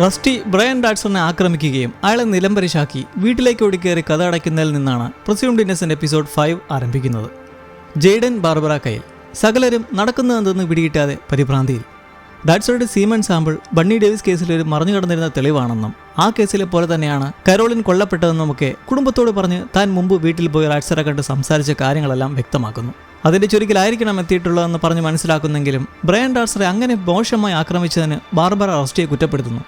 Rusty Brian ഡാഡ്സണിനെ ആക്രമിക്കുകയും അയാളെ നിലംപരിശാക്കി വീട്ടിലേക്ക് ഓടിക്കേറി കഥ അടയ്ക്കുന്നതിൽ നിന്നാണ് പ്രസ്യൂംഡ് ഇന്നസെന്റ് എപ്പിസോഡ് ഫൈവ് ആരംഭിക്കുന്നത്. ജെയ്ഡൻ ബാർബറ കയ്യിൽ. സകലരും നടക്കുന്നതെന്ന് പിടികിട്ടാതെ പരിഭ്രാന്തിയിൽ. ഡാറ്റ്സോയുടെ സീമൻ സാമ്പിൾ ബണ്ണി ഡേവിസ് കേസിൽ ഒരു മറിഞ്ഞു കടന്നിരുന്ന തെളിവാണെന്നും ആ കേസിലെ പോലെ തന്നെയാണ് കരോളിൻ കൊല്ലപ്പെട്ടതെന്നുമൊക്കെ കുടുംബത്തോട് പറഞ്ഞ് താൻ മുമ്പ് വീട്ടിൽ പോയി റാറ്റ്സറെ കണ്ട് സംസാരിച്ച കാര്യങ്ങളെല്ലാം വ്യക്തമാക്കുന്നു. അതിന്റെ ചുരുക്കിലായിരിക്കണം എത്തിയിട്ടുള്ളതെന്ന് പറഞ്ഞ് മനസ്സിലാക്കുന്നെങ്കിലും ബ്രയൻ ഡാർസറെ അങ്ങനെ മോശമായി ആക്രമിച്ചതിന് ബാർബറ റസ്റ്റിയെ കുറ്റപ്പെടുത്തുന്നു.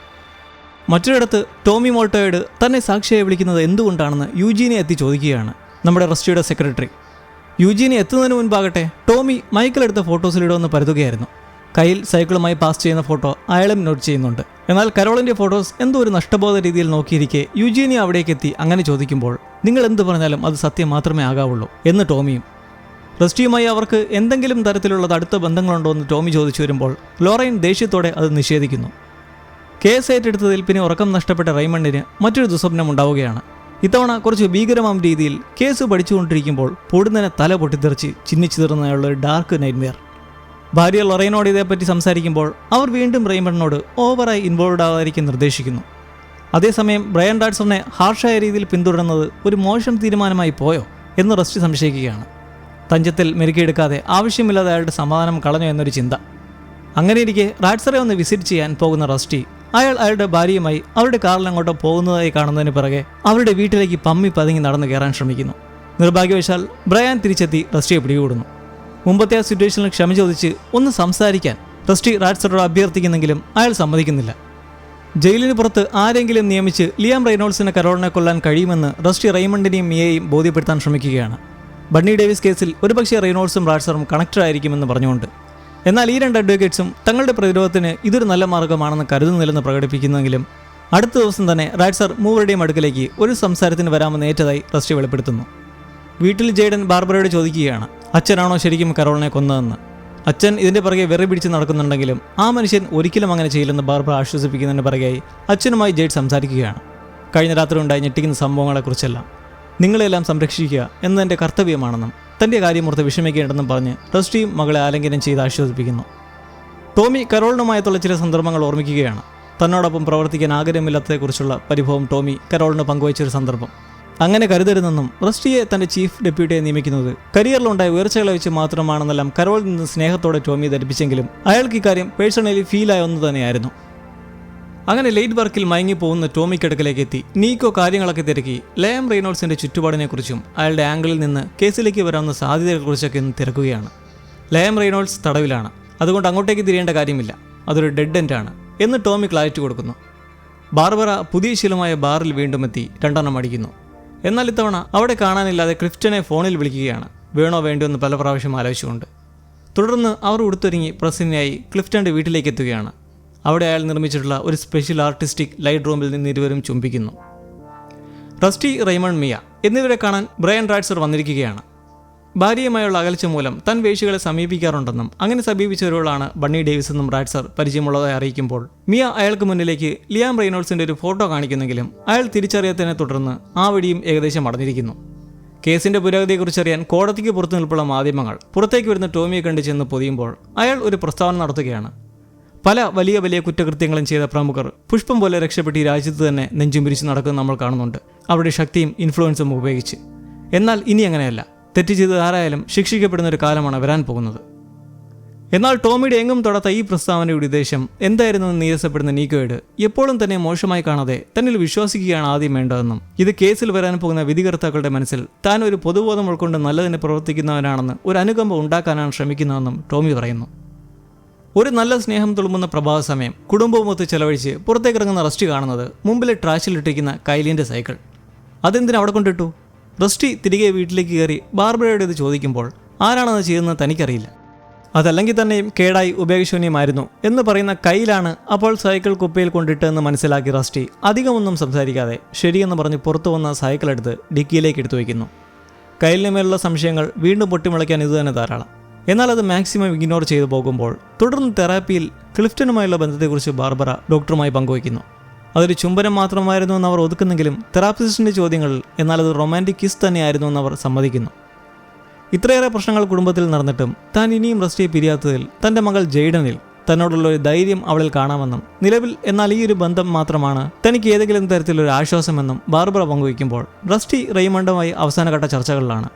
മറ്റൊരിടത്ത് ടോമി മോൾട്ടോയോട് തന്നെ സാക്ഷിയായി വിളിക്കുന്നത് എന്തുകൊണ്ടാണെന്ന് യുജീനെ എത്തി ചോദിക്കുകയാണ് നമ്മുടെ റസ്റ്റിയുടെ സെക്രട്ടറി. യുജീനെ എത്തുന്നതിന് മുൻപാകട്ടെ ടോമി മൈക്കിൾ എടുത്ത ഫോട്ടോസിലിടുമെന്ന് പരുതുകയായിരുന്നു. കയ്യിൽ സൈക്കിളുമായി പാസ് ചെയ്യുന്ന ഫോട്ടോ അയാളും നോട്ട് ചെയ്യുന്നുണ്ട്. എന്നാൽ കരോളിന്റെ ഫോട്ടോസ് എന്തോ ഒരു നഷ്ടബോധ രീതിയിൽ നോക്കിയിരിക്കെ യുജീനി അവിടേക്ക് എത്തി അങ്ങനെ ചോദിക്കുമ്പോൾ നിങ്ങൾ എന്ത് പറഞ്ഞാലും അത് സത്യം മാത്രമേ ആകാവുള്ളൂ എന്ന് ടോമിയും. റസ്റ്റിയുമായി അവർക്ക് എന്തെങ്കിലും തരത്തിലുള്ള അടുത്ത ബന്ധങ്ങളുണ്ടോ എന്ന് ടോമി ചോദിച്ചു വരുമ്പോൾ ലോറൈൻ ദേഷ്യത്തോടെ അത് നിഷേധിക്കുന്നു. കേസ് ഏറ്റെടുത്തതിൽ പിന്നെ ഉറക്കം നഷ്ടപ്പെട്ട റെയ്മണ്ടിന് മറ്റൊരു ദുസ്വപ്നം ഉണ്ടാവുകയാണ്. ഇത്തവണ കുറച്ച് ഭീകരമാം രീതിയിൽ കേസ് പഠിച്ചുകൊണ്ടിരിക്കുമ്പോൾ പൊടുന്നനെ തല പൊട്ടിത്തെറിച്ച് ചിന്നിച്ചിതറുന്നയുള്ള ഒരു ഡാർക്ക് നൈറ്റ്മെയർ ഭാര്യ ലൊറൈനോട് ഇതേപ്പറ്റി സംസാരിക്കുമ്പോൾ അവർ വീണ്ടും റെയ്മണ്ടിനോട് ഓവറായി ഇൻവോൾവ് ആവാതിരിക്കാൻ നിർദ്ദേശിക്കുന്നു. അതേസമയം ബ്രയൻ ഡാഡ്സണിനെ ഹാർഷായ രീതിയിൽ പിന്തുടരുന്നത് ഒരു മോശം തീരുമാനമായി പോയോ എന്ന് റസ്റ്റ് സംശയിക്കുകയാണ്. തഞ്ചത്തിൽ മെരുക്കിയെടുക്കാതെ ആവശ്യമില്ലാതെ അയാളുടെ സമാധാനം കളഞ്ഞു എന്നൊരു ചിന്ത. അങ്ങനെയിരിക്കെ റാഡ്സറെ ഒന്ന് വിസിറ്റ് ചെയ്യാൻ പോകുന്ന റസ്റ്റി അയാൾ അയാളുടെ ഭാര്യയുമായി അവരുടെ കാറിൽ അങ്ങോട്ടോ പോകുന്നതായി കാണുന്നതിന് പിറകെ അവരുടെ വീട്ടിലേക്ക് പമ്മി പതുങ്ങി നടന്നു കയറാൻ ശ്രമിക്കുന്നു. നിർഭാഗ്യവശാൽ ബ്രയാൻ തിരിച്ചെത്തി റസ്റ്റിയെ പിടികൂടുന്നു. മുമ്പത്തെ ആ സിറ്റുവേഷനിൽ ക്ഷമ ചോദിച്ച് ഒന്ന് സംസാരിക്കാൻ റസ്റ്റി റാറ്റ്സറോട് അഭ്യർത്ഥിക്കുന്നെങ്കിലും അയാൾ സമ്മതിക്കുന്നില്ല. ജയിലിന് പുറത്ത് ആരെങ്കിലും നിയമിച്ച് ലിയാം റെയ്നോൾസിനെ കരോളിനെ കൊല്ലാൻ കഴിയുമെന്ന് റസ്റ്റി റെയ്മണ്ടിനെയും മിയയെയും ബോധ്യപ്പെടുത്താൻ ശ്രമിക്കുകയാണ്. ബണ്ണി ഡേവിസ് കേസിൽ ഒരുപക്ഷെ റെയ്നോൾസും റാറ്റ്സറും കണക്റ്റഡ് ആയിരിക്കുമെന്ന് പറഞ്ഞുകൊണ്ട് എന്നാൽ ഈ രണ്ട് അഡ്വക്കേറ്റ്സും തങ്ങളുടെ പ്രതിരോധത്തിന് ഇതൊരു നല്ല മാർഗമാണെന്ന് കരുതുന്നില്ലെന്ന് പ്രകടിപ്പിക്കുന്നെങ്കിലും അടുത്ത ദിവസം തന്നെ റൈറ്റ്സർ മൂവരുടെയും അടുക്കലേക്ക് ഒരു സംസാരത്തിന് വരാമെന്ന് ഏറ്റതായി റസ്റ്റി വെളിപ്പെടുത്തുന്നു. വീട്ടിൽ ജെയ്ഡൻ ബാർബറയോട് ചോദിക്കുകയാണ് അച്ഛനാണോ ശരിക്കും കരോളിനെ കൊന്നതെന്ന്? അച്ഛൻ ഇതിന്റെ പുറകെ വെറി പിടിച്ച് നടക്കുന്നുണ്ടെങ്കിലും ആ മനുഷ്യൻ ഒരിക്കലും അങ്ങനെ ചെയ്യില്ലെന്ന് ബാർബറ ആശ്വസിപ്പിക്കുന്നതിന് പുറകെയായി അച്ഛനുമായി ജെയ്ഡ് സംസാരിക്കുകയാണ്. കഴിഞ്ഞ രാത്രി ഉണ്ടായി ഞെട്ടിക്കുന്ന സംഭവങ്ങളെക്കുറിച്ചെല്ലാം നിങ്ങളെല്ലാം സംരക്ഷിക്കുക എന്നതിന്റെ കർത്തവ്യമാണെന്നും തന്റെ കാര്യമോർത്ത് വിഷമിക്കേണ്ടെന്നും പറഞ്ഞ് ട്രസ്റ്റിയും മകളെ ആലിംഗനം ചെയ്ത് ആശ്വസിപ്പിക്കുന്നു. ടോമി കരോളിനുമായിട്ടുള്ള ചില സന്ദർഭങ്ങൾ ഓർമ്മിക്കുകയാണ്. തന്നോടൊപ്പം പ്രവർത്തിക്കാൻ ആഗ്രഹമില്ലാത്തതെക്കുറിച്ചുള്ള പരിഭവം ടോമി കരോളിന് പങ്കുവച്ചൊരു സന്ദർഭം. അങ്ങനെ കരുതരുതെന്നും റസ്റ്റിയെ തന്റെ ചീഫ് ഡെപ്യൂട്ടിയെ നിയമിക്കുന്നത് കരിയറിലുണ്ടായ ഉയർച്ചകളെ വെച്ച് മാത്രമാണെന്നെല്ലാം കരോളിൽ നിന്ന് സ്നേഹത്തോടെ ടോമി ധരിപ്പിച്ചെങ്കിലും അയാൾക്ക് ഇക്കാര്യം പേഴ്സണലി ഫീലായ ഒന്ന് തന്നെയായിരുന്നു. അങ്ങനെ ലേറ്റ് വർക്കിൽ മയങ്ങി പോകുന്ന ടോമിക്കടുക്കലേക്ക് എത്തി നീക്കോ കാര്യങ്ങളൊക്കെ തിരക്കി. ലയം റെയ്നോൾസിന്റെ ചുറ്റുപാടിനെക്കുറിച്ചും അയാളുടെ ആംഗിളിൽ നിന്ന് കേസിലേക്ക് വരാവുന്ന സാധ്യതകളെക്കുറിച്ചൊക്കെ ഒന്ന് തിരക്കുകയാണ്. ലയം റെയ്നോൾസ് തടവിലാണ്. അതുകൊണ്ട് അങ്ങോട്ടേക്ക് തിരിയേണ്ട കാര്യമില്ല. അതൊരു ഡെഡ് എൻഡ് ആണ്. എന്ന് ടോമി ക്ലാരിറ്റി കൊടുക്കുന്നു. ബാർബറ പുതിയ ശീലമായ ബാറിൽ വീണ്ടും എത്തി രണ്ടെണ്ണം അടിക്കുന്നു. എന്നാൽ ഇത്തവണ അവിടെ കാണാനില്ലാതെ ക്രിഫ്റ്റനെ ഫോണിൽ വിളിക്കുകയാണ്. വേണോ വേണ്ടോ എന്ന് പല പ്രാവശ്യം ആലോചിച്ചുകൊണ്ട്. തുടർന്ന് അവർ ഉടുത്തൊരുങ്ങി പ്രസന്നയായി ക്ലിഫ്റ്റന്റെ വീട്ടിലേക്ക് എത്തുകയാണ്. അവിടെ അയാൾ നിർമ്മിച്ചിട്ടുള്ള ഒരു സ്പെഷ്യൽ ആർട്ടിസ്റ്റിക് ലൈറ്റ് റൂമിൽ നിന്ന് ഇരുവരും ചുംബിക്കുന്നു. റസ്റ്റി റൈമൺ മിയ എന്നിവരെ കാണാൻ ബ്രയൻ റാഡ്സർ വന്നിരിക്കുകയാണ്. ഭാര്യയുമായുള്ള അകൽച്ച മൂലം തൻ വേശികളെ സമീപിക്കാറുണ്ടെന്നും അങ്ങനെ സമീപിച്ചവരോടാണ് ബണ്ണി ഡേവിസ് എന്നും റാഡ്സർ പരിചയമുള്ളതായി അറിയിക്കുമ്പോൾ മിയ അയാൾക്ക് മുന്നിലേക്ക് ലിയാം റെയ്നോൾസിന്റെ ഒരു ഫോട്ടോ കാണിക്കുന്നെങ്കിലും അയാൾ തിരിച്ചറിയാത്തതിനെ തുടർന്ന് ആ വഴിയും ഏകദേശം അടഞ്ഞിരിക്കുന്നു കേസിന്റെ പുരോഗതിയെക്കുറിച്ചറിയാൻ കോടതിക്ക് പുറത്തു നിൽപ്പുള്ള മാധ്യമങ്ങൾ പുറത്തേക്ക് വരുന്ന ടോമിയെ കണ്ട് ചെന്ന് പൊതിയുമ്പോൾ അയാൾ ഒരു പ്രസ്താവന നടത്തുകയാണ്. പല വലിയ വലിയ കുറ്റകൃത്യങ്ങളും ചെയ്ത പ്രമുഖർ പുഷ്പം പോലെ രക്ഷപ്പെട്ട് ഈ രാജ്യത്ത് തന്നെ നെഞ്ചും നടക്കുന്നത് നമ്മൾ കാണുന്നുണ്ട്. അവരുടെ ശക്തിയും ഇൻഫ്ലുവൻസും ഉപയോഗിച്ച്. എന്നാൽ ഇനി അങ്ങനെയല്ല. തെറ്റ് ചെയ്തത് ആരായാലും ശിക്ഷിക്കപ്പെടുന്ന ഒരു കാലമാണ് വരാൻ പോകുന്നത്. എന്നാൽ ടോമിയുടെ എങ്ങും തൊടാത്ത ഈ പ്രസ്താവനയുടെ ഉദ്ദേശം എന്തായിരുന്നു എന്ന് നീരസപ്പെടുന്ന നീക്കോയോട് എപ്പോഴും തന്നെ മോശമായി കാണാതെ തന്നിൽ വിശ്വസിക്കുകയാണ് ആദ്യം വേണ്ടതെന്നും ഇത് കേസിൽ വരാൻ പോകുന്ന വിധികർത്താക്കളുടെ മനസ്സിൽ താൻ ഒരു പൊതുബോധം ഉൾക്കൊണ്ട് നല്ലതിന് പ്രവർത്തിക്കുന്നവനാണെന്ന് ഒരു അനുകമ്പ ഉണ്ടാക്കാനാണ് ശ്രമിക്കുന്നതെന്നും ടോമി പറയുന്നു. ഒരു നല്ല സ്നേഹം തുളുമ്പുന്ന പ്രഭാത സമയം കുടുംബവുമൊത്ത് ചെലവഴിച്ച് പുറത്തേക്കിറങ്ങുന്ന റസ്റ്റി കാണുന്നത് മുമ്പിലെ ട്രാഷിലിട്ടിരിക്കുന്ന കൈലിന്റെ സൈക്കിൾ. അതെന്തിനാ അവിടെ കൊണ്ടിട്ടു? റസ്റ്റി തിരികെ വീട്ടിലേക്ക് കയറി ബാർബറയുടെ ഇത് ചോദിക്കുമ്പോൾ ആരാണത് ചെയ്യുന്നത് തനിക്കറിയില്ല. അതല്ലെങ്കിൽ തന്നെയും കേടായി ഉപയോഗശൂന്യമായിരുന്നു എന്ന് പറയുന്ന കയ്യിലാണ് അപ്പോൾ സൈക്കിൾ കുപ്പയിൽ കൊണ്ടിട്ട് എന്ന് മനസ്സിലാക്കി റസ്റ്റി അധികമൊന്നും സംസാരിക്കാതെ ശരിയെന്ന് പറഞ്ഞ് പുറത്തു വന്ന സൈക്കിൾ എടുത്ത് ഡിക്കിയിലേക്ക് എടുത്തു വയ്ക്കുന്നു. കയ്യിലിന് മേലുള്ള സംശയങ്ങൾ വീണ്ടും പൊട്ടിമുളയ്ക്കാൻ ഇതുതന്നെ ധാരാളം. എന്നാൽ അത് മാക്സിമം ഇഗ്നോർ ചെയ്തു പോകുമ്പോൾ തുടർന്ന് തെറാപ്പിയിൽ ക്ലിഫ്റ്റനുമായുള്ള ബന്ധത്തെക്കുറിച്ച് ബാർബറ ഡോക്ടറുമായി പങ്കുവയ്ക്കുന്നു. അതൊരു ചുംബനം മാത്രമായിരുന്നു എന്ന് അവർ ഒതുക്കുന്നെങ്കിലും തെറാപ്പിസ്റ്റിന്റെ ചോദ്യങ്ങളിൽ എന്നാൽ അത് റൊമാന്റിക് കിസ് തന്നെയായിരുന്നു എന്ന് അവർ സമ്മതിക്കുന്നു. ഇത്രയേറെ പ്രശ്നങ്ങൾ കുടുംബത്തിൽ നടന്നിട്ടും താൻ ഇനിയും റസ്റ്റിയെ പിരിയാത്തതിൽ തന്റെ മകൾ ജെയ്ഡനിൽ തന്നോടുള്ള ഒരു ധൈര്യം അവളിൽ കാണാമെന്നും നിലവിൽ എന്നാൽ ഈ ഒരു ബന്ധം മാത്രമാണ് തനിക്ക് ഏതെങ്കിലും തരത്തിലൊരു ആശ്വാസമെന്നും ബാർബറ പങ്കുവയ്ക്കുമ്പോൾ റസ്റ്റി റെയ്മണ്ടുമായി അവസാനഘട്ട ചർച്ചകളിലാണ്.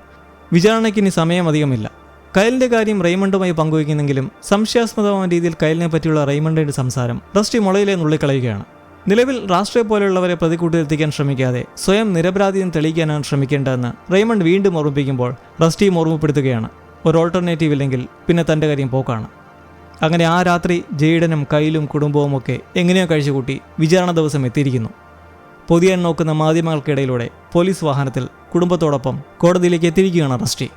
വിചാരണയ്ക്ക് ഇനി സമയം അധികമില്ല കയലിന്റെ കാര്യം റെയ്മണ്ടുമായി പങ്കുവയ്ക്കുന്നെങ്കിലും സംശയാസ്പദമായ രീതിയിൽ കയലിനെ പറ്റിയുള്ള റെയ്മണ്ടിന്റെ സംസാരം റസ്റ്റി മുളയിലെ നുള്ളിക്കളയുകയാണ്. നിലവിൽ രാഷ്ട്രീയ പോലെയുള്ളവരെ പ്രതിക്കൂട്ടിലെത്തിക്കാൻ ശ്രമിക്കാതെ സ്വയം നിരപരാധിയും തെളിയിക്കാനാണ് ശ്രമിക്കേണ്ടതെന്ന് റെയ്മണ്ട് വീണ്ടും ഓർമ്മിപ്പിക്കുമ്പോൾ റസ്റ്റിയും ഓർമ്മപ്പെടുത്തുകയാണ്. ഒരു ഓൾട്ടർനേറ്റീവ് ഇല്ലെങ്കിൽ പിന്നെ തന്റെ കാര്യം പോക്കാണ്. അങ്ങനെ ആ രാത്രി ജെയ്ഡനും കയ്യിലും കുടുംബവും ഒക്കെ എങ്ങനെയോ കഴിച്ചുകൂട്ടി വിചാരണ ദിവസം എത്തിയിരിക്കുന്നു. പൊതിയാൻ നോക്കുന്ന മാധ്യമങ്ങൾക്കിടയിലൂടെ പോലീസ് വാഹനത്തിൽ കുടുംബത്തോടൊപ്പം കോടതിയിലേക്ക് എത്തിയിരിക്കുകയാണ് റസ്റ്റി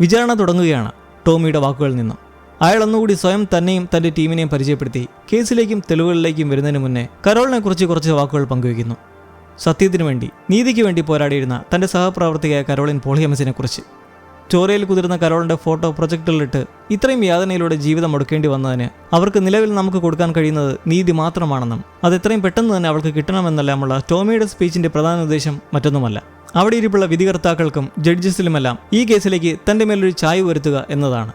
വിചാരണ തുടങ്ങുകയാണ് ടോമിയുടെ വാക്കുകളിൽ നിന്നും. അയാൾ ഒന്നുകൂടി സ്വയം തന്നെയും തന്റെ ടീമിനെയും പരിചയപ്പെടുത്തി കേസിലേക്കും തെളിവുകളിലേക്കും വരുന്നതിന് മുന്നേ കരോളിനെ കുറിച്ച് കുറച്ച് വാക്കുകൾ പങ്കുവയ്ക്കുന്നു. സത്യത്തിനു വേണ്ടി നീതിക്ക് വേണ്ടി പോരാടിയിരുന്ന തന്റെ സഹപ്രവർത്തകയായ കരോളിൻ പോളിയമസിനെ കുറിച്ച് ചോരയിൽ കുതിർന്ന കരോളിന്റെ ഫോട്ടോ പ്രൊജക്ടറിലിട്ട് ഇത്രയും യാതനയിലൂടെ ജീവിതം ഒടുക്കേണ്ടി വന്നതിന് അവർക്ക് നിലവിൽ നമുക്ക് കൊടുക്കാൻ കഴിയുന്നത് നീതി മാത്രമാണെന്നും അത് എത്രയും പെട്ടെന്ന് തന്നെ അവൾക്ക് കിട്ടണമെന്നെല്ലാമുള്ള ടോമിയുടെ സ്പീച്ചിന്റെ പ്രധാന ഉദ്ദേശം മറ്റൊന്നുമല്ല. അവിടെ ഇരിപ്പുള്ള വിധികർത്താക്കൾക്കും ജഡ്ജസിലുമെല്ലാം ഈ കേസിലേക്ക് തന്റെ മേലൊരു ചായ് വരുത്തുക എന്നതാണ്.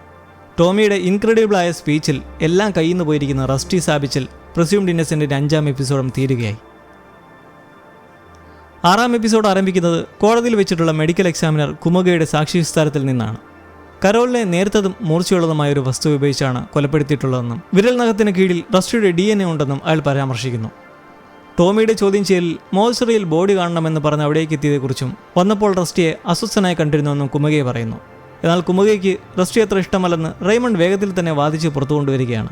ടോമിയുടെ ഇൻക്രെഡിബിളായ സ്പീച്ചിൽ എല്ലാം കയ്യിൽ നിന്ന് പോയിരിക്കുന്ന റസ്റ്റി സാബിച്ചിൽ പ്രസ്യൂംഡ് ഇന്നസെന്റിന്റെ അഞ്ചാം എപ്പിസോഡും തീരുകയായി. ആറാം എപ്പിസോഡ് ആരംഭിക്കുന്നത് കോടതിയിൽ വെച്ചിട്ടുള്ള മെഡിക്കൽ എക്സാമിനർ കുമുകയുടെ സാക്ഷി വിസ്താരത്തിൽ നിന്നാണ്. കരോളിനെ നേരത്തതും മൂർച്ചയുള്ളതുമായ ഒരു വസ്തു ഉപയോഗിച്ചാണ് കൊലപ്പെടുത്തിയിട്ടുള്ളതെന്നും വിരൽ നഖത്തിന് കീഴിൽ റസ്റ്റിയുടെ ഡി എൻ എ ഉണ്ടെന്നും അയാൾ പരാമർശിക്കുന്നു. ടോമിയുടെ ചോദ്യം ചെയ്യൽ മോഴ്സറിയിൽ ബോഡി കാണണമെന്ന് പറഞ്ഞ് അവിടേക്ക് എത്തിയതേക്കുറിച്ചും വന്നപ്പോൾ റസ്റ്റിയെ അസ്വസ്ഥനായി കണ്ടിരുന്നുവെന്നും കുമുകയെ പറയുന്നു. എന്നാൽ കുമുകയ്ക്ക് റസ്റ്റി അത്ര ഇഷ്ടമല്ലെന്ന് റെയ്മണ്ട് വേഗത്തിൽ തന്നെ വാദിച്ച് പുറത്തു കൊണ്ടുവരികയാണ്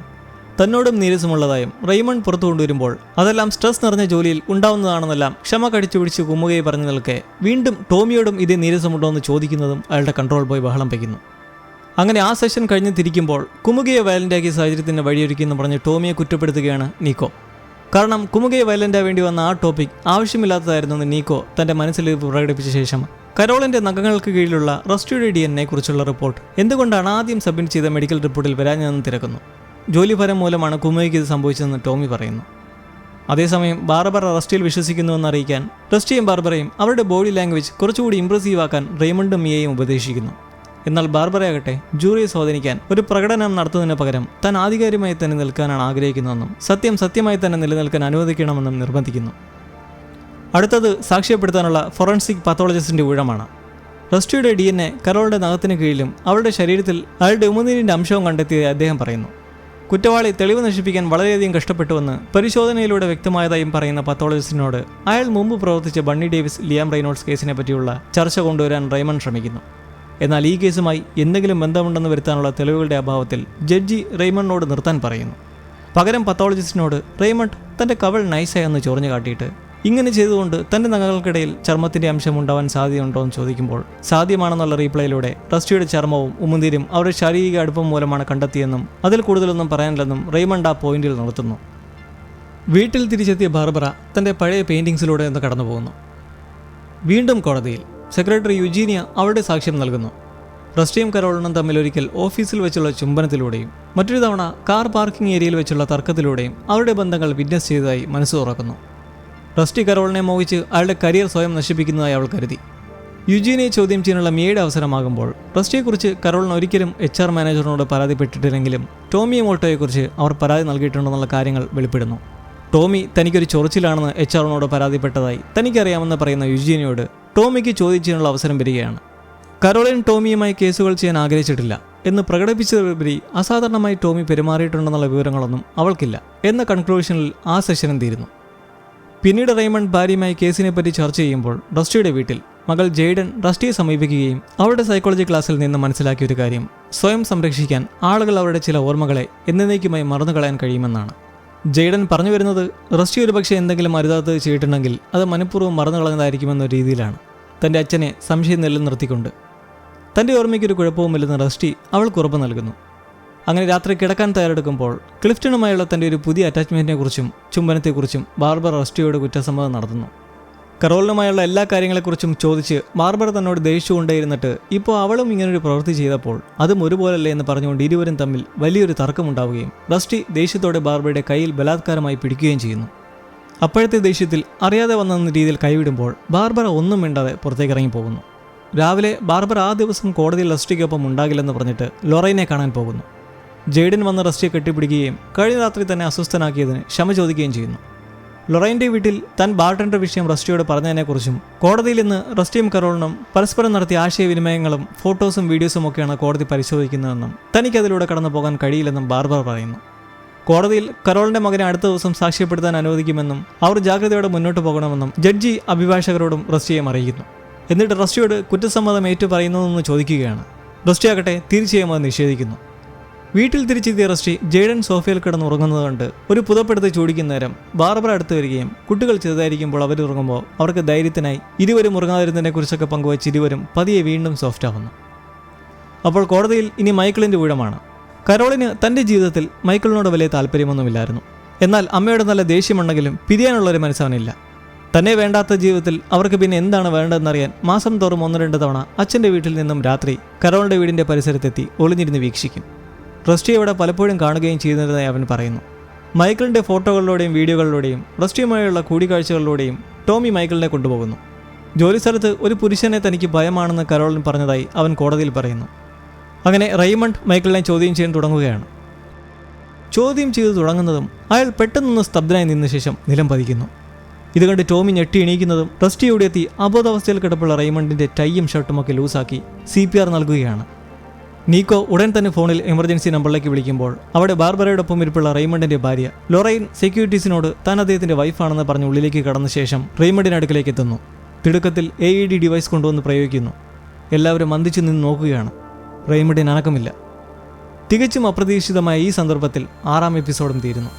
തന്നോടും നീരസമുള്ളതായും റെയ്മണ്ട് പുറത്തു കൊണ്ടുവരുമ്പോൾ അതെല്ലാം സ്ട്രെസ് നിറഞ്ഞ ജോലിയിൽ ഉണ്ടാവുന്നതാണെന്നെല്ലാം ക്ഷമ കടിച്ചു പിടിച്ച് കുമുകയെ പറഞ്ഞു നിൽക്കെ വീണ്ടും ടോമിയോടും ഇതേ നീരസമുണ്ടോ എന്ന് ചോദിക്കുന്നതും അയാളുടെ കൺട്രോൾ ബോയ് ബഹളം വയ്ക്കുന്നു. അങ്ങനെ ആ സെഷൻ കഴിഞ്ഞ് തിരിക്കുമ്പോൾ കുമുകയെ വയലന്റാക്കിയ സാഹചര്യത്തിന് വഴിയൊരുക്കിയെന്ന് പറഞ്ഞ് ടോമിയെ കുറ്റപ്പെടുത്തുകയാണ് നീക്കോ. കാരണം കുമുകയെ വയലന്റാ വേണ്ടി വന്ന ആ ടോപ്പിക് ആവശ്യമില്ലാത്തതായിരുന്നു നീക്കോ തന്റെ മനസ്സിൽ പ്രകടിപ്പിച്ച ശേഷം. കരോളിന്റെ നഖങ്ങൾക്ക് കീഴിലുള്ള റസ്റ്റിയുടെ ഡി എൻ എ കുറിച്ചുള്ള റിപ്പോർട്ട് എന്തുകൊണ്ടാണ് ആദ്യം സബ്മിറ്റ് ചെയ്ത മെഡിക്കൽ റിപ്പോർട്ടിൽ വരാഞ്ഞതെന്ന് തിരക്കുന്നു? ജോലിഫലം മൂലമാണ് കുമുകയ്ക്ക് ഇത് സംഭവിച്ചതെന്ന് ടോമി പറയുന്നു. അതേസമയം ബാർബർ റസ്റ്റിൽ വിശ്വസിക്കുന്നുവെന്ന് അറിയിക്കാൻ റസ്റ്റിയും ബാർബറയും അവരുടെ ബോഡി ലാംഗ്വേജ് കുറച്ചുകൂടി ഇംപ്രസീവ് ആക്കാൻ റെയ്മണ്ടും മിയയും ഉപദേശിക്കുന്നു. എന്നാൽ ബാർബറയാകട്ടെ ജൂറിയെ സ്വാധീനിക്കാൻ ഒരു പ്രകടനം നടത്തുന്നതിന് പകരം താൻ ആധികാരികമായി തന്നെ നിൽക്കാനാണ് ആഗ്രഹിക്കുന്നതെന്നും സത്യം സത്യമായി തന്നെ നിലനിൽക്കാൻ അനുവദിക്കണമെന്നും നിർബന്ധിക്കുന്നു. അടുത്തത് സാക്ഷ്യപ്പെടുത്താനുള്ള ഫോറൻസിക് പത്തോളജിസ്റ്റിന്റെ ഊഴമാണ്. റസ്റ്റിയുടെ ഡി എൻ എ കരോളുടെ നഖത്തിന് കീഴിലും അവളുടെ ശരീരത്തിൽ അയാളുടെ ഉമനീരിന്റെ അംശവും കണ്ടെത്തിയതായി അദ്ദേഹം പറയുന്നു. കുറ്റവാളി തെളിവ് നശിപ്പിക്കാൻ വളരെയധികം കഷ്ടപ്പെട്ടുവെന്ന് പരിശോധനയിലൂടെ വ്യക്തമായതായും പറയുന്ന പത്തോളജിസ്റ്റിനോട് അയാൾ മുമ്പ് പ്രവർത്തിച്ച ബണ്ണി ഡേവിസ് ലിയാം റൈനോൾസ് കേസിനെ പറ്റിയുള്ള ചർച്ച കൊണ്ടുവരാൻ റൈമൺ ശ്രമിക്കുന്നു. എന്നാൽ ഈ കേസുമായി എന്തെങ്കിലും ബന്ധമുണ്ടെന്ന് വരുത്താനുള്ള തെളിവുകളുടെ അഭാവത്തിൽ ജഡ്ജി റെയ്മണ്ടിനോട് നിർത്താൻ പറയുന്നു. പകരം പത്തോളജിസ്റ്റിനോട് റെയ്മണ്ട് തന്റെ കവൾ നൈസായെന്ന് ചൊറിഞ്ഞു കാട്ടിയിട്ട് ഇങ്ങനെ ചെയ്തുകൊണ്ട് തന്റെ നഖങ്ങൾക്കിടയിൽ ചർമ്മത്തിന്റെ അംശം ഉണ്ടാവാൻ സാധ്യതയുണ്ടോ എന്ന് ചോദിക്കുമ്പോൾ സാധ്യമാണെന്നുള്ള റീപ്ലൈയിലൂടെ റസ്റ്റിയുടെ ചർമ്മവും ഉമുന്തിരും അവരുടെ ശാരീരിക അടുപ്പം മൂലമാണ് കണ്ടെത്തിയെന്നും അതിൽ കൂടുതലൊന്നും പറയാനില്ലെന്നും റെയ്മണ്ട് ആ പോയിന്റിൽ നിർത്തുന്നു. വീട്ടിൽ തിരിച്ചെത്തിയ ബാർബറ തന്റെ പഴയ പെയിന്റിങ്സിലൂടെ ഒന്ന് കടന്നു പോകുന്നു വീണ്ടും കോടതിയിൽ സെക്രട്ടറി യുജീനിയ അവരുടെ സാക്ഷ്യം നൽകുന്നു. റസ്റ്റിയും കരോളനും തമ്മിൽ ഒരിക്കൽ ഓഫീസിൽ വെച്ചുള്ള ചുംബനത്തിലൂടെയും മറ്റൊരു തവണ കാർ പാർക്കിംഗ് ഏരിയയിൽ വെച്ചുള്ള തർക്കത്തിലൂടെയും അവരുടെ ബന്ധങ്ങൾ വിറ്റ്നസ് ചെയ്തതായി മനസ്സ് തുറക്കുന്നു. റസ്റ്റി കരോളിനെ മോഹിച്ച് അയാളുടെ കരിയർ സ്വയം നശിപ്പിക്കുന്നതായി അവൾ കരുതി. യുജീനിയെ ചോദ്യം ചെയ്യാനുള്ള മിയയുടെ അവസരമാകുമ്പോൾ റസ്റ്റിയെക്കുറിച്ച് കരോളിന് ഒരിക്കലും എച്ച് ആർ മാനേജറിനോട് പരാതിപ്പെട്ടിട്ടില്ലെങ്കിലും ടോമി മോട്ടോയെക്കുറിച്ച് അവർ പരാതി നൽകിയിട്ടുണ്ടെന്നുള്ള കാര്യങ്ങൾ വെളിപ്പെടുന്നു. ടോമി തനിക്കൊരു ചൊറിച്ചിലാണെന്ന് എച്ച് ആറിനോട് പരാതിപ്പെട്ടതായി തനിക്കറിയാമെന്ന് പറയുന്ന യുജീനിയോട് ടോമിക്ക് ചോദ്യം ചെയ്യാനുള്ള അവസരം വരികയാണ്. കരോളിൻ ടോമിയുമായി കേസുകൾ ചെയ്യാൻ ആഗ്രഹിച്ചിട്ടില്ല എന്ന് പ്രകടിപ്പിച്ചതിലുപരി അസാധാരണമായി ടോമി പെരുമാറിയിട്ടുണ്ടെന്നുള്ള വിവരങ്ങളൊന്നും അവൾക്കില്ല എന്ന കൺക്ലൂഷനിൽ ആ സെഷനും തീരുന്നു. പിന്നീട് റെയ്മണ്ട് ഭാര്യയുമായി കേസിനെ പറ്റി ചർച്ച ചെയ്യുമ്പോൾ റസ്റ്റിയുടെ വീട്ടിൽ മകൾ ജെയ്ഡൻ റസ്റ്റിയെ സമീപിക്കുകയും അവരുടെ സൈക്കോളജി ക്ലാസ്സിൽ നിന്ന് മനസ്സിലാക്കിയ ഒരു കാര്യം സ്വയം സംരക്ഷിക്കാൻ ആളുകൾ അവരുടെ ചില ഓർമ്മകളെ എന്നേക്കുമായി മറന്നുകളയാൻ കഴിയുമെന്നാണ്. ജെയ്ഡൻ പറഞ്ഞു വരുന്നത് റസ്റ്റി ഒരു പക്ഷേ എന്തെങ്കിലും അരുതാത്തത് ചെയ്തിട്ടുണ്ടെങ്കിൽ അത് മനഃപൂർവം മറന്നു കളഞ്ഞതായിരിക്കുമെന്ന രീതിയിലാണ്. തന്റെ അച്ഛനെ സംശയം നിലനിർത്തിക്കൊണ്ട്. തന്റെ ഓർമ്മയ്ക്കൊരു കുഴപ്പവുമില്ലെന്ന് റസ്റ്റി അവൾക്ക് ഉറപ്പ് നൽകുന്നു. അങ്ങനെ രാത്രി കിടക്കാൻ തയ്യാറെടുക്കുമ്പോൾ ക്ലിഫ്റ്റണുമായുള്ള തന്റെ ഒരു പുതിയ അറ്റാച്ച്മെന്റിനെക്കുറിച്ചും ചുംബനത്തെക്കുറിച്ചും ബാർബർ റസ്റ്റിയോട് കുറ്റസമ്മതം നടത്തുന്നു. കറോളിനുമായുള്ള എല്ലാ കാര്യങ്ങളെക്കുറിച്ചും ചോദിച്ച് ബാർബർ തന്നോട് ദേഷ്യമുണ്ടായിരുന്നിട്ട് ഇപ്പോൾ അവളും ഇങ്ങനൊരു പ്രവൃത്തി ചെയ്തപ്പോൾ അതും ഒരുപോലല്ലേ എന്ന് പറഞ്ഞുകൊണ്ട് ഇരുവരും തമ്മിൽ വലിയൊരു തർക്കമുണ്ടാവുകയും റസ്റ്റി ദേഷ്യത്തോടെ ബാർബറുടെ കയ്യിൽ ബലാത്കാരമായി പിടിക്കുകയും ചെയ്യുന്നു. അപ്പോഴത്തെ ദേഷ്യത്തിൽ അറിയാതെ വന്നെന്ന രീതിയിൽ കൈവിടുമ്പോൾ ബാർബറ ഒന്നും മിണ്ടാതെ പുറത്തേക്ക് ഇറങ്ങിപ്പോകുന്നു രാവിലെ ബാർബർ ആ ദിവസം കോടതിയിൽ റസ്റ്റിക്കൊപ്പം ഉണ്ടാകില്ലെന്ന് പറഞ്ഞിട്ട് ലൊറൈനെ കാണാൻ പോകുന്നു. ജെയ്ഡൻ വന്ന് റസ്റ്റിയെ കെട്ടിപ്പിടിക്കുകയും കഴിഞ്ഞ രാത്രി തന്നെ അസ്വസ്ഥനാക്കിയതിന് ക്ഷമ ചോദിക്കുകയും ചെയ്യുന്നു. ലൊറൈന്റെ വീട്ടിൽ താൻ ബാർട്ടന്റെ വിഷയം റസ്റ്റിയോട് പറഞ്ഞതിനെക്കുറിച്ചും കോടതിയിൽ നിന്ന് റസ്റ്റിയും കരോളിനും പരസ്പരം നടത്തിയ ആശയവിനിമയങ്ങളും ഫോട്ടോസും വീഡിയോസും ഒക്കെയാണ് കോടതി പരിശോധിക്കുന്നതെന്നും തനിക്കതിലൂടെ കടന്നു പോകാൻ കഴിയില്ലെന്നും ബാർബർ പറയുന്നു. കോടതിയിൽ കരോളിന്റെ മകനെ അടുത്ത ദിവസം സാക്ഷ്യപ്പെടുത്താൻ അനുവദിക്കുമെന്നും അവർ ജാഗ്രതയോടെ മുന്നോട്ട് പോകണമെന്നും ജഡ്ജി അഭിഭാഷകരോടും റസ്റ്റിയെ അറിയിക്കുന്നു. എന്നിട്ട് റസ്റ്റിയോട് കുറ്റസമ്മതം ഏറ്റുപറയുന്നതെന്ന് ചോദിക്കുകയാണ്. റസ്റ്റിയാകട്ടെ തീർച്ചയായും അത് നിഷേധിക്കുന്നു. വീട്ടിൽ തിരിച്ചെത്തിയ റസ്റ്റി ജെയ്ഡൻ സോഫയിൽ കിടന്ന് ഉറങ്ങുന്നത് കണ്ട് ഒരു പുതപ്പെടുത്ത് ചൂടിക്കുന്ന നേരം ബാർബർ അടുത്ത് വരികയും കുട്ടികൾ ചെറുതായിരിക്കുമ്പോൾ അവർ ഉറങ്ങുമ്പോൾ അവർക്ക് ധൈര്യത്തിനായി ഇരുവരും ഉറങ്ങാതിരുന്നതിനെ കുറിച്ചൊക്കെ പങ്കുവച്ച് ഇരുവരും പതിയെ വീണ്ടും സോഫ്റ്റ് ആവുന്നു. അപ്പോൾ കോടതിയിൽ ഇനി മൈക്കിളിന്റെ ഊഴമാണ് കരോളിന് തന്റെ ജീവിതത്തിൽ മൈക്കിളിനോട് വലിയ താല്പര്യമൊന്നുമില്ലായിരുന്നു. എന്നാൽ അമ്മയുടെ നല്ല ദേഷ്യമുണ്ടെങ്കിലും പിരിയാനുള്ളൊരു മനസ്സവനില്ല. തന്നെ വേണ്ടാത്ത ജീവിതത്തിൽ അവർക്ക് പിന്നെ എന്താണ് വേണ്ടതെന്നറിയാൻ മാസം തോറും ഒന്ന് രണ്ട് തവണ അച്ഛന്റെ വീട്ടിൽ നിന്നും രാത്രി കരോളിന്റെ വീടിന്റെ പരിസരത്തെത്തി ഒളിഞ്ഞിരുന്ന് വീക്ഷിക്കും. റസ്റ്റി അവിടെ പലപ്പോഴും കാണുകയും ചെയ്യുന്നതായി അവൻ പറയുന്നു. മൈക്കിളിന്റെ ഫോട്ടോകളിലൂടെയും വീഡിയോകളിലൂടെയും റസ്റ്റിയുമായുള്ള കൂടിക്കാഴ്ചകളിലൂടെയും ടോമി മൈക്കിളിനെ കൊണ്ടുപോകുന്നു. ജോലിസ്ഥലത്ത് ഒരു പുരുഷനെ തനിക്ക് ഭയമാണെന്ന് കരോളിൻ പറഞ്ഞതായി അവൻ കോടതിയിൽ പറയുന്നു. അങ്ങനെ റൈമണ്ട് മൈക്കിളിനെ ചോദ്യം ചെയ്യാൻ തുടങ്ങുകയാണ്. ചോദ്യം ചെയ്തു തുടങ്ങുന്നതും അയാൾ പെട്ടെന്ന് സ്തബ്ധനായി നിന്ന ശേഷം നിലം പതിക്കുന്നു. ഇത് കണ്ട് ടോമി ഞെട്ടി എണീക്കുന്നതും ട്രസ്റ്റിയോടെ എത്തി അബോധാവസ്ഥയിൽ കിടപ്പുള്ള റൈമണ്ടിന്റെ ടൈയും ഷർട്ടുമൊക്കെ ലൂസാക്കി സി പി ആർ നൽകുകയാണ്. നീക്കോ ഉടൻ തന്നെ ഫോണിൽ എമർജൻസി നമ്പറിലേക്ക് വിളിക്കുമ്പോൾ അവിടെ ബാർബറയോടൊപ്പം ഇരിപ്പുള്ള റെയ്മണ്ടിന്റെ ഭാര്യ ലൊറൈൻ സെക്യൂരിറ്റീസിനോട് താൻ അദ്ദേഹത്തിന്റെ വൈഫാണെന്ന് പറഞ്ഞ് ഉള്ളിലേക്ക് കടന്ന ശേഷം റെയ്മണ്ടിന് അടുക്കലേക്ക് എത്തുന്നു. തിടുക്കത്തിൽ എ ഇ ഡി ഡിവൈസ് കൊണ്ടുവന്ന് പ്രയോഗിക്കുന്നു. എല്ലാവരും മന്ദിച്ചു നിന്ന് നോക്കുകയാണ്. റെയ്മണ്ടിന് അനക്കമില്ല. തികച്ചും അപ്രതീക്ഷിതമായ ഈ സന്ദർഭത്തിൽ ആറാം എപ്പിസോഡും തീരുന്നു.